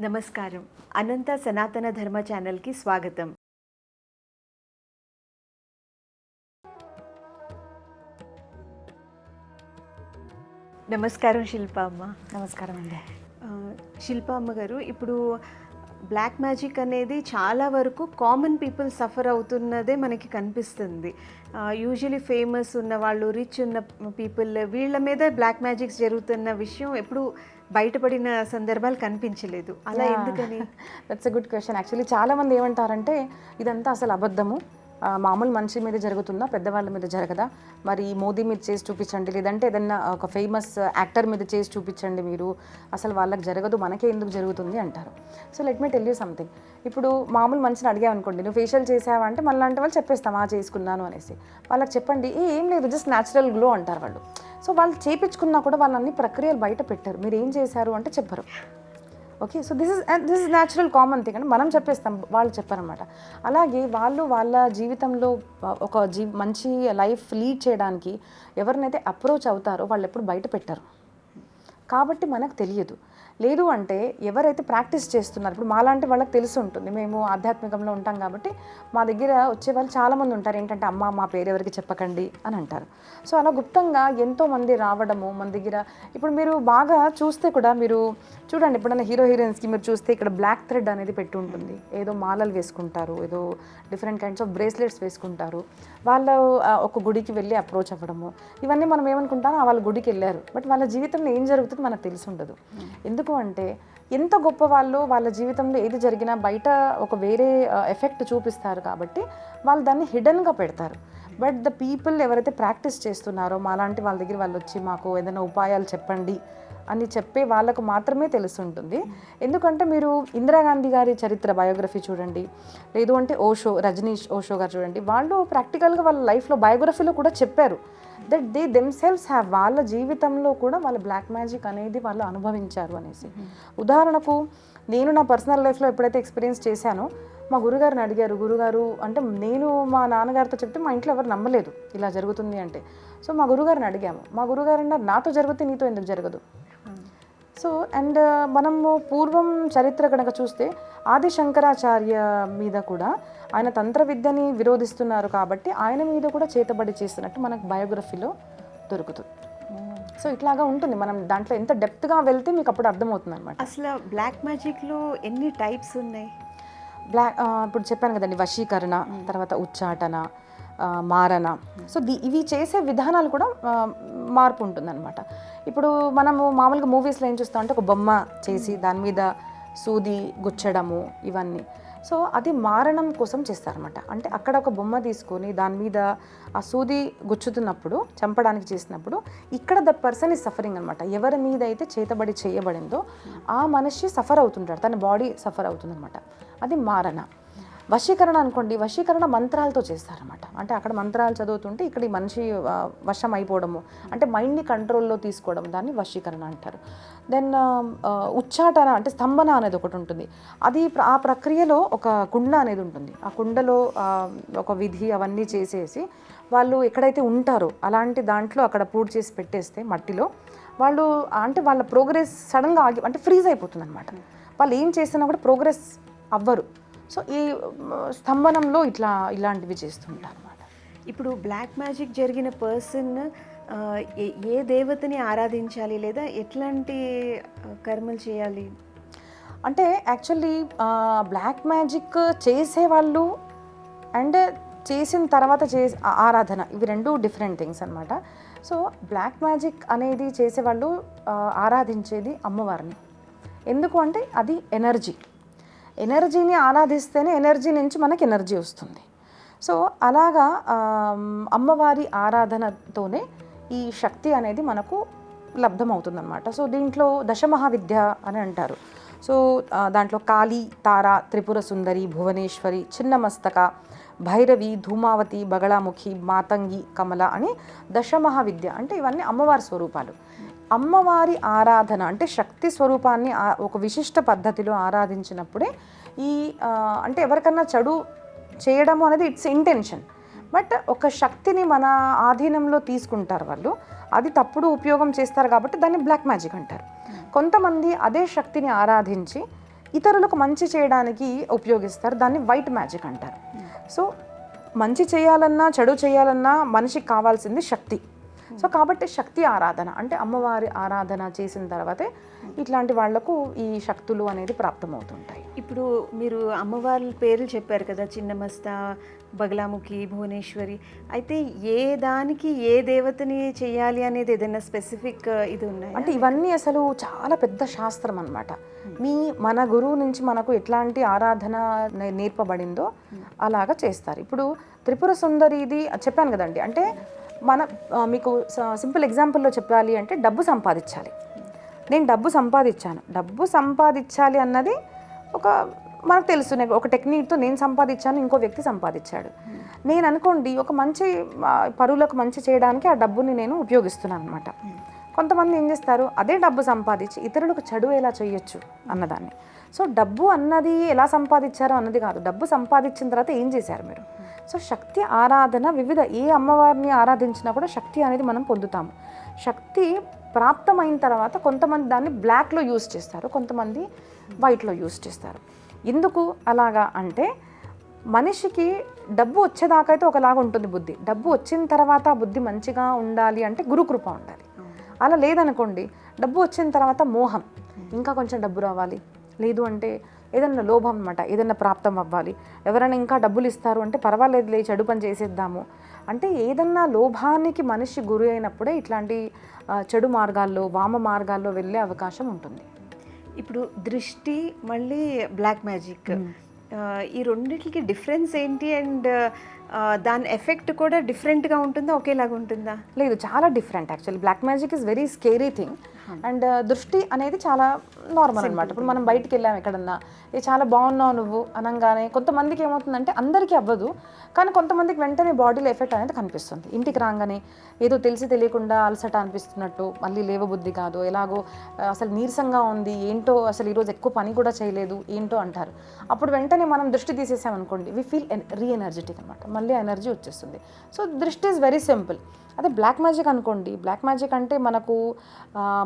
నమస్కారం. అనంత సనాతన ధర్మ ఛానల్కి స్వాగతం. నమస్కారం శిల్ప అమ్మ. నమస్కారం అండి. శిల్ప అమ్మ గారు ఇప్పుడు బ్లాక్ మ్యాజిక్ అనేది చాలా వరకు కామన్ పీపుల్ సఫర్ అవుతున్నదే మనకి కనిపిస్తుంది. యూజువలీ ఫేమస్ ఉన్న వాళ్ళు రిచ్ ఉన్న పీపుల్ వీళ్ళ మీద బ్లాక్ మ్యాజిక్స్ జరుగుతున్న విషయం ఎప్పుడు బయటపడిన సందర్భాలు కనిపించలేదు. అలా ఎందుకని? That's a good question actually చాలా మంది ఏమంటారంటే ఇదంతా అసలు అబద్ధము. మామూలు మనిషి మీద జరుగుతుందా? పెద్దవాళ్ళ మీద జరగదా? మరి మోదీ మీద చేసి చూపించండి లేదంటే ఏదన్నా ఒక ఫేమస్ యాక్టర్ మీద చేసి చూపించండి మీరు. అసలు వాళ్ళకి జరగదు మనకే ఎందుకు జరుగుతుంది అంటారు. So let me tell you something ఇప్పుడు మామూలు మనిషిని అడిగావు అనుకోండి నువ్వు ఫేషియల్ చేసావా? అంటే మళ్ళీ అంటే వాళ్ళు చెప్పేస్తాం ఆ చేసుకున్నాను అనేసి. వాళ్ళకి చెప్పండి ఏం లేదు జస్ట్ న్యాచురల్ గ్లో అంటారు వాళ్ళు. సో వాళ్ళు చేపించుకున్నా కూడా వాళ్ళని ప్రక్రియలు బయట పెట్టారు. మీరు ఏం చేశారు అంటే చెప్పరు. Okay so this is this is natural common thing అంటే మనం చెప్పేస్తాం వాళ్ళు చెప్పారనమాట అలాగే వాళ్ళు వాళ్ళ జీవితంలో ఒక జీ మంచి లైఫ్ లీడ్ చేయడానికి ఎవరినైతే అప్రోచ్ అవుతారో వాళ్ళు ఎప్పుడు బయట పెట్టారు. కాబట్టి మనకు తెలియదు. లేదు అంటే ఎవరైతే ప్రాక్టీస్ చేస్తున్నారు ఇప్పుడు మాలాంటి వాళ్ళకి తెలిసి ఉంటుంది. మేము ఆధ్యాత్మికంలో ఉంటాం కాబట్టి మా దగ్గర వచ్చే వాళ్ళు చాలామంది ఉంటారు. ఏంటంటే అమ్మ మా పేరు ఎవరికి చెప్పకండి అని అంటారు. సో అలా గుప్తంగా ఎంతో మంది రావడము మన దగ్గర. ఇప్పుడు మీరు బాగా చూస్తే కూడా మీరు చూడండి ఎప్పుడైనా హీరో హీరోయిన్స్కి మీరు చూస్తే ఇక్కడ బ్లాక్ థ్రెడ్ అనేది పెట్టి ఉంటుంది. ఏదో మాలలు వేసుకుంటారు ఏదో డిఫరెంట్ కైండ్స్ ఆఫ్ బ్రేస్లెట్స్ వేసుకుంటారు. వాళ్ళు ఒక గుడికి వెళ్ళి అప్రోచ్ అవ్వడము. ఇవన్నీ మనం ఏమనుకుంటాం "ఆ, వాళ్ళ గుడికి వెళ్ళారు. బట్ వాళ్ళ జీవితంలో ఏం జరుగుతుందో మనకు తెలిసి ఉండదు. ఎందుకు అంటే ఎంత గొప్ప వాళ్ళు వాళ్ళ జీవితంలో ఏది జరిగినా బయట ఒక వేరే ఎఫెక్ట్ చూపిస్తారు కాబట్టి వాళ్ళు దాన్ని హిడన్గా పెడతారు. బట్ ద పీపుల్ ఎవరైతే ప్రాక్టీస్ చేస్తున్నారో మాలాంటి వాళ్ళ దగ్గర వాళ్ళు వచ్చి మాకు ఏదైనా ఉపాయాలు చెప్పండి అని చెప్పే వాళ్ళకు మాత్రమే తెలుసుంటుంది. ఎందుకంటే మీరు ఇందిరాగాంధీ గారి చరిత్ర బయోగ్రఫీ చూడండి. లేదు అంటే ఓషో రజనీష్ ఓషో గారు చూడండి. వాళ్ళు ప్రాక్టికల్గా వాళ్ళ లైఫ్లో బయోగ్రఫీలో కూడా చెప్పారు. దట్ దే దెమ్సెల్వ్స్ హ్యావ్ వాళ్ళ జీవితంలో కూడా వాళ్ళ బ్లాక్ మ్యాజిక్ అనేది వాళ్ళు అనుభవించారు అనేసి. ఉదాహరణకు నేను నా పర్సనల్ లైఫ్లో ఎప్పుడైతే ఎక్స్పీరియన్స్ చేశానో మా గురుగారిని అడిగారు గురుగారు అంటే నేను మా నాన్నగారితో చెప్తే మా ఇంట్లో ఎవరు నమ్మలేదు ఇలా జరుగుతుంది అంటే. సో మా గురుగారిని అడిగాము. మా గురుగారు అన్నారు నాతో జరిగితే నీతో ఎందుకు జరగదు? సో అండ్ మనము పూర్వం చరిత్ర కనుక చూస్తే ఆది శంకరాచార్య మీద కూడా ఆయన తంత్ర విద్యని విరోధిస్తున్నారు కాబట్టి ఆయన మీద కూడా చేతబడి చేస్తున్నట్టు మనకు బయోగ్రఫీలో దొరుకుతుంది. సో ఇట్లాగా ఉంటుంది. మనం దాంట్లో ఎంత డెప్త్గా వెళ్తే మీకు అప్పుడు అర్థమవుతుంది అనమాట అసలు బ్లాక్ మ్యాజిక్లో ఎన్ని టైప్స్ ఉన్నాయి? బ్లాక్ ఇప్పుడు చెప్పాను కదండి వశీకరణ తర్వాత ఉచ్చాటన మారణ. సో ది ఇవి చేసే విధానాలు కూడా మార్పు ఉంటుందన్నమాట. ఇప్పుడు మనము మామూలుగా మూవీస్లో ఏం చూస్తాం అంటే ఒక బొమ్మ చేసి దాని మీద సూది గుచ్చడము ఇవన్నీ. సో అది మారణం కోసం చేస్తారనమాట అంటే అక్కడ ఒక బొమ్మ తీసుకొని దాని మీద ఆ సూది గుచ్చుతున్నప్పుడు చంపడానికి చేసినప్పుడు ఇక్కడ ద పర్సన్ ఈజ్ సఫరింగ్ అనమాట ఎవరి మీద అయితే చేతబడి చేయబడిందో ఆ మనిషి సఫర్ అవుతుంటాడు. తన బాడీ సఫర్ అవుతుందన్నమాట. అది మారణ. వశీకరణ అనుకోండి వశీకరణ మంత్రాలతో చేస్తారన్నమాట. అంటే అక్కడ మంత్రాలు చదువుతుంటే ఇక్కడ ఈ మనిషి వశం అయిపోవడము అంటే మైండ్ని కంట్రోల్లో తీసుకోవడం దాన్ని వశీకరణ అంటారు. దెన్ ఉచ్చాటన అంటే స్తంభన అనేది ఒకటి ఉంటుంది. అది ప్ర- ఆ ప్రక్రియలో ఒక కుండ అనేది ఉంటుంది. ఆ కుండలో ఒక విధి అవన్నీ చేసేసి వాళ్ళు ఎక్కడైతే ఉంటారో అలాంటి దాంట్లో అక్కడ పూడ్ చేసి పెట్టేస్తే మట్టిలో వాళ్ళు అంటే వాళ్ళ ప్రోగ్రెస్ సడన్గా ఆగి అంటే ఫ్రీజ్ అయిపోతుంది అనమాట వాళ్ళు ఏం చేసినా కూడా ప్రోగ్రెస్ అవ్వరు. సో ఈ స్తంభనంలో ఇట్లా ఇలాంటివి చేస్తుంటారు అనమాట ఇప్పుడు బ్లాక్ మ్యాజిక్ జరిగిన పర్సన్ ఏ దేవతని ఆరాధించాలి లేదా ఎట్లాంటి కర్మలు చేయాలి? అంటే యాక్చువల్లీ బ్లాక్ మ్యాజిక్ చేసేవాళ్ళు అండ్ చేసిన తర్వాత చే ఆరాధన ఇవి రెండు డిఫరెంట్ థింగ్స్ అనమాట సో బ్లాక్ మ్యాజిక్ అనేది చేసేవాళ్ళు ఆరాధించేది అమ్మవారిని. ఎందుకు అంటే అది ఎనర్జీ. ఎనర్జీని ఆరాధిస్తేనే ఎనర్జీ నుంచి మనకి ఎనర్జీ వస్తుంది. సో అలాగా అమ్మవారి ఆరాధనతోనే ఈ శక్తి అనేది మనకు లబ్ధమవుతుందన్నమాట. సో దీంట్లో దశమహావిద్య అని అంటారు. సో దాంట్లో కాళీ తార త్రిపుర సుందరి భువనేశ్వరి చిన్నమస్తక భైరవి ధూమావతి బగళాముఖి మాతంగి కమల అని దశమహావిద్య అంటే ఇవన్నీ అమ్మవారి స్వరూపాలు. అమ్మవారి ఆరాధన అంటే శక్తి స్వరూపాన్ని ఒక విశిష్ట పద్ధతిలో ఆరాధించినప్పుడే ఈ అంటే ఎవరికన్నా చెడు చేయడము అనేది ఇట్స్ ఇంటెన్షన్. బట్ ఒక శక్తిని మన ఆధీనంలో తీసుకుంటారు వాళ్ళు. అది తప్పుడు ఉపయోగం చేస్తారు కాబట్టి దాన్ని బ్లాక్ మ్యాజిక్ అంటారు. కొంతమంది అదే శక్తిని ఆరాధించి ఇతరులకు మంచి చేయడానికి ఉపయోగిస్తారు. దాన్ని వైట్ మ్యాజిక్ అంటారు. సో మంచి చేయాలన్నా చెడు చేయాలన్నా మనిషికి కావాల్సింది శక్తి. సో కాబట్టి శక్తి ఆరాధన అంటే అమ్మవారి ఆరాధన చేసిన తర్వాతే ఇట్లాంటి వాళ్ళకు ఈ శక్తులు అనేది ప్రాప్తమవుతుంటాయి. ఇప్పుడు మీరు అమ్మవారి పేర్లు చెప్పారు కదా చిన్నమస్త బగలాముఖి భువనేశ్వరి. అయితే ఏ దానికి ఏ దేవతని చేయాలి అనేది ఏదైనా స్పెసిఫిక్ ఇది ఉన్నాయి? అంటే ఇవన్నీ అసలు చాలా పెద్ద శాస్త్రం అన్నమాట. మీ మన గురువు నుంచి మనకు ఎట్లాంటి ఆరాధన నేర్పబడిందో అలాగా చేస్తారు. ఇప్పుడు త్రిపుర సుందరి ఇది చెప్పాను కదండి అంటే మన మీకు సింపుల్ ఎగ్జాంపుల్లో చెప్పాలి అంటే డబ్బు సంపాదించాలి. నేను డబ్బు సంపాదించాను. డబ్బు సంపాదించాలి అన్నది ఒక మనకు తెలుసు ఒక టెక్నిక్తో నేను సంపాదించాను ఇంకో వ్యక్తి సంపాదించాడు. నేను అనుకోండి ఒక మంచి పరువులకు మంచి చేయడానికి ఆ డబ్బుని నేను ఉపయోగిస్తున్నాను అనమాట కొంతమంది ఏం చేస్తారు అదే డబ్బు సంపాదించి ఇతరులకు చెడు ఎలా చేయొచ్చు అన్నదాన్ని. సో డబ్బు అన్నది ఎలా సంపాదించారో అన్నది కాదు. డబ్బు సంపాదించిన తర్వాత ఏం చేశారు మీరు? సో శక్తి ఆరాధన వివిధ ఏ అమ్మవారిని ఆరాధించినా కూడా శక్తి అనేది మనం పొందుతాము. శక్తి ప్రాప్తమైన తర్వాత కొంతమంది దాన్ని బ్లాక్లో యూస్ చేస్తారు కొంతమంది వైట్లో యూస్ చేస్తారు. ఎందుకు అలాగా అంటే మనిషికి డబ్బు వచ్చేదాకా అయితే ఒకలాగా ఉంటుంది బుద్ధి. డబ్బు వచ్చిన తర్వాత బుద్ధి మంచిగా ఉండాలి అంటే గురుకృప ఉండాలి. అలా లేదనుకోండి డబ్బు వచ్చిన తర్వాత మోహం. ఇంకా కొంచెం డబ్బు రావాలి. లేదు అంటే ఏదన్నా లోభం అనమాట ఏదన్నా ప్రాప్తం అవ్వాలి. ఎవరైనా ఇంకా డబ్బులు ఇస్తారు అంటే పర్వాలేదులే చెడు పని చేసేద్దాము. అంటే ఏదన్నా లోభానికి మనిషి గురి అయినప్పుడే ఇట్లాంటి చెడు మార్గాల్లో వామ మార్గాల్లో వెళ్ళే అవకాశం ఉంటుంది. ఇప్పుడు దృష్టి మళ్ళీ బ్లాక్ మ్యాజిక్. ఈ రెండిటికి డిఫరెన్స్ ఏంటి? అండ్ దాని ఎఫెక్ట్ కూడా డిఫరెంట్గా ఉంటుందా? ఒకేలాగా ఉంటుందా? లేదు చాలా different actually black magic is very scary thing and దృష్టి అనేది చాలా నార్మల్ అనమాట ఇప్పుడు మనం బయటికి వెళ్ళాం ఎక్కడన్నా ఏ చాలా బాగున్నావు నువ్వు అనగానే కొంతమందికి ఏమవుతుందంటే అందరికీ అవ్వదు. కానీ కొంతమందికి వెంటనే బాడీలో ఎఫెక్ట్ అనేది కనిపిస్తుంది. ఇంటికి రాగానే ఏదో తెలిసి తెలియకుండా అలసట అనిపిస్తున్నట్టు మళ్ళీ లేవబుద్ధి కాదు ఎలాగో అసలు నీరసంగా ఉంది ఏంటో అసలు ఈరోజు ఎక్కువ పని కూడా చేయలేదు ఏంటో అంటారు. అప్పుడు వెంటనే మనం దృష్టి తీసేసాం అనుకోండి వి ఫీల్ రీ ఎనర్జెటిక్ అనమాట మళ్ళీ ఎనర్జీ వచ్చేస్తుంది. సో దృష్టి ఈజ్ వెరీ సింపుల్. అదే బ్లాక్ మ్యాజిక్ అనుకోండి. బ్లాక్ మ్యాజిక్ అంటే మనకు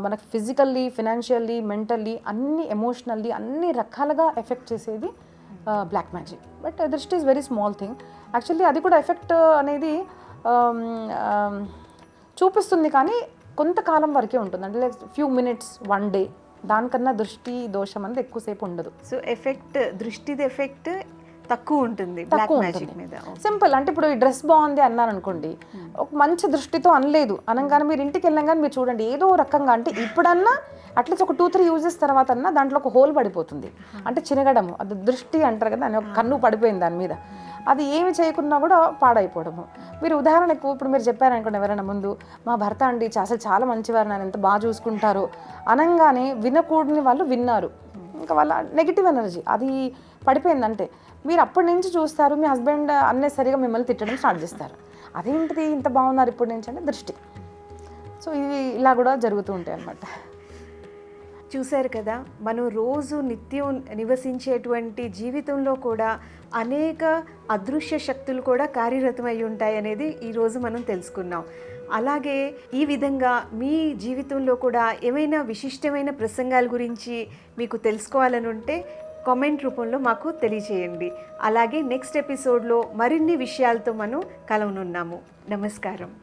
మనకు ఫిజికల్లీ ఫినాన్షియల్లీ మెంటల్లీ అన్ని ఎమోషనల్లీ అన్ని రకాలుగా ఎఫెక్ట్ చేసేది బ్లాక్ మ్యాజిక్. బట్ దృష్టి is very small thing. Actually అది కూడా ఎఫెక్ట్ అనేది చూపిస్తుంది కానీ కొంతకాలం వరకే ఉంటుంది. అంటే like few minutes one day. దానికన్నా దృష్టి దోషం అనేది ఎక్కువసేపు ఉండదు. సో ఎఫెక్ట్ దృష్టిది ఎఫెక్ట్ తక్కువ ఉంటుంది తక్కువ మ్యాజిక్ ఉంటుంది. మీద. సింపుల్ అంటే ఇప్పుడు ఈ డ్రెస్ బాగుంది అన్నారు అనుకోండి ఒక మంచి దృష్టితో అనలేదు. అనగానే మీరు ఇంటికి వెళ్ళగానే మీరు చూడండి ఏదో రకంగా అంటే ఇప్పుడన్నా అట్లీస్ట్ ఒక టూ త్రీ యూజెస్ తర్వాత అన్నా దాంట్లో ఒక హోల్ పడిపోతుంది. అంటే చినగడము అది దృష్టి అంటారు కదా అని ఒక కన్ను పడిపోయింది దాని మీద. అది ఏమి చేయకున్నా కూడా పాడైపోవడము. మీరు ఉదాహరణకు ఇప్పుడు మీరు చెప్పారనుకోండి ఎవరైనా ముందు మా భర్త అండి అసలు చాలా మంచివారు నన్ను ఎంత బాగా చూసుకుంటారు. అనగానే వినకూడని వాళ్ళు విన్నారు. ఇంకా వాళ్ళ నెగిటివ్ ఎనర్జీ అది పడిపోయిందంటే మీరు అప్పటి నుంచి చూస్తారు మీ హస్బెండ్ అన్నెసరిగా మిమ్మల్ని తిట్టడం స్టార్ట్ చేస్తారు. అదేంటిది ఇంత బాగున్నారు ఇప్పటి నుంచి అంటే దృష్టి. సో ఇది ఇలా కూడా జరుగుతూ ఉంటాయి అన్నమాట. చూశారు కదా మనం రోజు నిత్యం నివసించేటువంటి జీవితంలో కూడా అనేక అదృశ్య శక్తులు కూడా కార్యరతమై ఉంటాయి అనేది ఈరోజు మనం తెలుసుకున్నాం. అలాగే ఈ విధంగా మీ జీవితంలో కూడా ఏమైనా విశిష్టమైన ప్రసంగాల గురించి మీకు తెలుసుకోవాలని ఉంటే కామెంట్ రూపంలో మాకు తెలియజేయండి. అలాగే నెక్స్ట్ ఎపిసోడ్లో మరిన్ని విషయాలతో మనం కలవనున్నాము. నమస్కారం.